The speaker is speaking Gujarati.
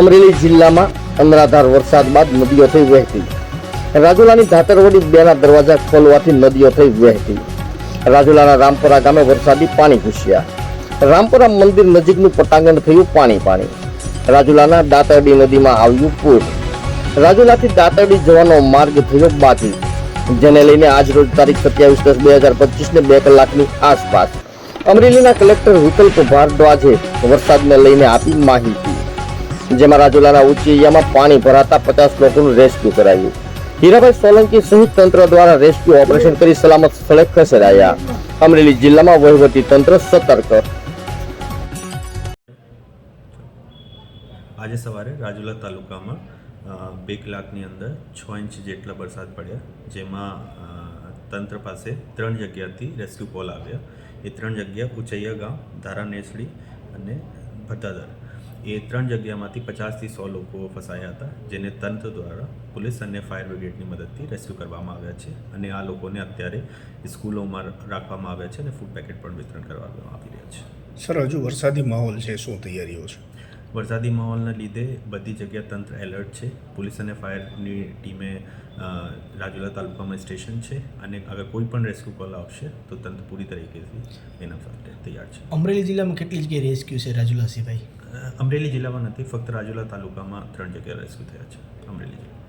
અમરેલી જિલ્લામાં અનરાધાર વરસાદ બાદ નદીઓ થઈ વહેતી. રાજુલાની ધાતરવડી બેના દરવાજા ખોલવાથી નદીઓ થઈ વહેતી. રાજુલાના રામપુરા ગામે વરસાદી પાણી ઘૂસ્યા. રામપુરા મંદિર નજીકનું પટાંગણ થયું પાણી પાણી. રાજુલાના દાતરડી નદીમાં આવ્યું પૂર. રાજુલાથી દાતરડી જવાનો માર્ગ થયો બાકી, જેને લઈને આજ રોજ તારીખ સત્યાવીસ દસ બે હજાર પચીસને બે કલાકની આસપાસ. અમરેલીના કલેક્ટર વિકલ્પ ભારદ્વાજે વરસાદને લઈને આપી માહિતી. જેમાં રાજુલાના ઉચ્ચ પાણી ભરાતા પચાસ લોકોનું રેસ્ક્યુ કરાયું. હીરાભાઈ સોલંકી સહિત તંત્ર દ્વારા રેસ્ક્યુ ઓપરેશન કરી સલામત સ્થળે ખસેડાયા. અમરેલી જિલ્લામાં વહીવટી તંત્ર સતર્ક. આજે સવારે રાજુલા તાલુકામાં બે કલાકની અંદર છ ઇંચ જેટલા વરસાદ પડ્યા, જેમાં તંત્ર પાસે ત્રણ જગ્યાથી રેસ્ક્યુ કોલ આવ્યા. એ ત્રણ જગ્યા ઉચૈયા ગામ, ધારા નેસડી અને ભટ્ટાદર એ ત્રણ જગ્યામાંથી પચાસથી સો લોકો ફસાયા હતા જેને તંત્ર દ્વારા પોલીસ અને ફાયર બ્રિગેડની મદદથી રેસ્ક્યુ કરવામાં આવ્યા છે અને આ લોકોને અત્યારે સ્કૂલોમાં રાખવામાં આવ્યા છે અને ફૂડ પેકેટ પણ વિતરણ કરવામાં આવી રહ્યા છે. સર હજુ વરસાદી માહોલ છે શું તૈયારીઓ છે? વરસાદી માહોલના લીધે બધી જગ્યા તંત્ર એલર્ટ છે. પોલીસ અને ફાયરની ટીમે રાજુલા તાલુકામાં સ્ટેશન છે અને અગર કોઈ પણ રેસ્ક્યુ કોલ આવશે તો તંત્ર પૂરી તરીકેથી એના માટે તૈયાર છે. અમરેલી જિલ્લામાં કેટલી જગ્યાએ રેસ્ક્યુ છે રાજુલા સિવાય અમરેલી જિલ્લામાં નથી ફક્ત રાજુલા તાલુકામાં ત્રણ જગ્યાએ રેસ્ક્યુ થયા છે અમરેલી જિલ્લા.